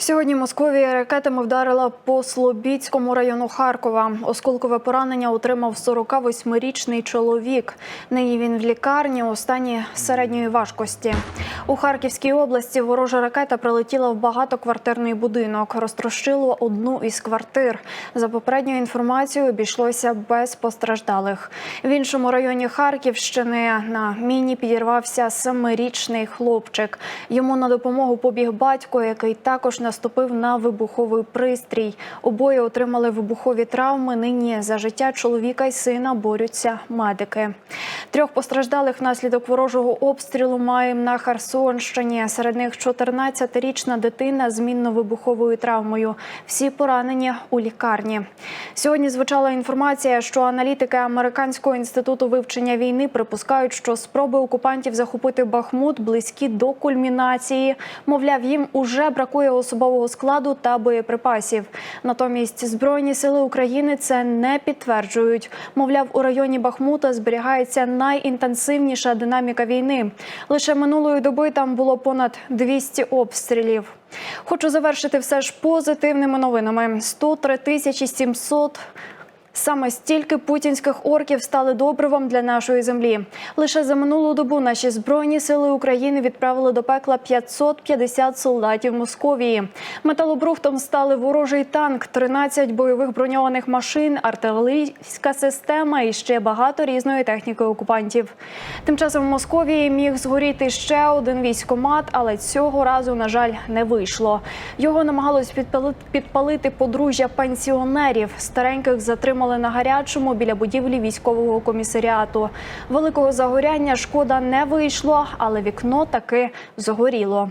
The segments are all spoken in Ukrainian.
Сьогодні Московія ракетами вдарила по Слобідському району Харкова. Осколкове поранення отримав 48-річний чоловік. Нині він в лікарні у стані середньої важкості. У Харківській області ворожа ракета прилетіла в багатоквартирний будинок. Розтрощило одну із квартир. За попередньою інформацією, обійшлося без постраждалих. В іншому районі Харківщини на міні підірвався семирічний хлопчик. Йому на допомогу побіг батько, який також наступив на вибуховий пристрій. Обоє отримали вибухові травми. Нині за життя чоловіка й сина борються медики. Трьох постраждалих внаслідок ворожого обстрілу маємо на Херсонщині. Серед них 14-річна дитина з мінно-вибуховою травмою. Всі поранені у лікарні. Сьогодні звучала інформація, що аналітики Американського інституту вивчення війни припускають, що спроби окупантів захопити Бахмут близькі до кульмінації. Мовляв, їм уже бракує особового складу та боєприпасів. Натомість збройні сили України це не підтверджують. Мовляв, у районі Бахмута зберігається найінтенсивніша динаміка війни. Лише минулої доби там було понад 200 обстрілів. Хочу завершити все ж позитивними новинами. 103 тисячі 700 Саме стільки путінських орків стали добривом для нашої землі. Лише за минулу добу наші збройні сили України відправили до пекла 550 солдатів Московії. Металобрухтом стали ворожий танк, 13 бойових броньованих машин, артилерійська система і ще багато різної техніки окупантів. Тим часом в Московії міг згоріти ще один військомат, але цього разу, на жаль, не вийшло. Його намагалось підпали- підпалити подружжя пенсіонерів. Стареньких затримали на гарячому біля будівлі військового комісаріату. Великого загоряння шкода не вийшло, але вікно таки згоріло.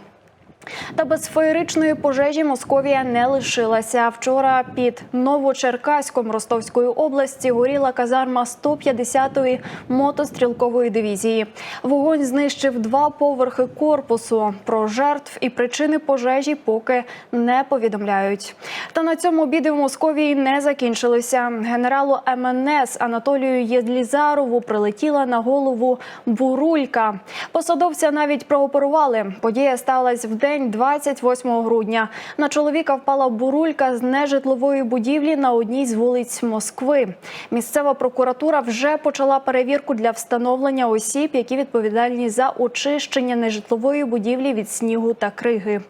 Та без феєричної пожежі Московія не лишилася. Вчора під Новочеркаськом Ростовської області горіла казарма 150-ї мотострілкової дивізії. Вогонь знищив два поверхи корпусу. Про жертв і причини пожежі поки не повідомляють. Та на цьому біди в Московії не закінчилися. Генералу МНС Анатолію Єдлізарову прилетіла на голову бурулька. Посадовця навіть прооперували. Подія сталася в день 28 грудня. На чоловіка впала бурулька з нежитлової будівлі на одній з вулиць Москви. Місцева прокуратура вже почала перевірку для встановлення осіб, які відповідальні за очищення нежитлової будівлі від снігу та криги.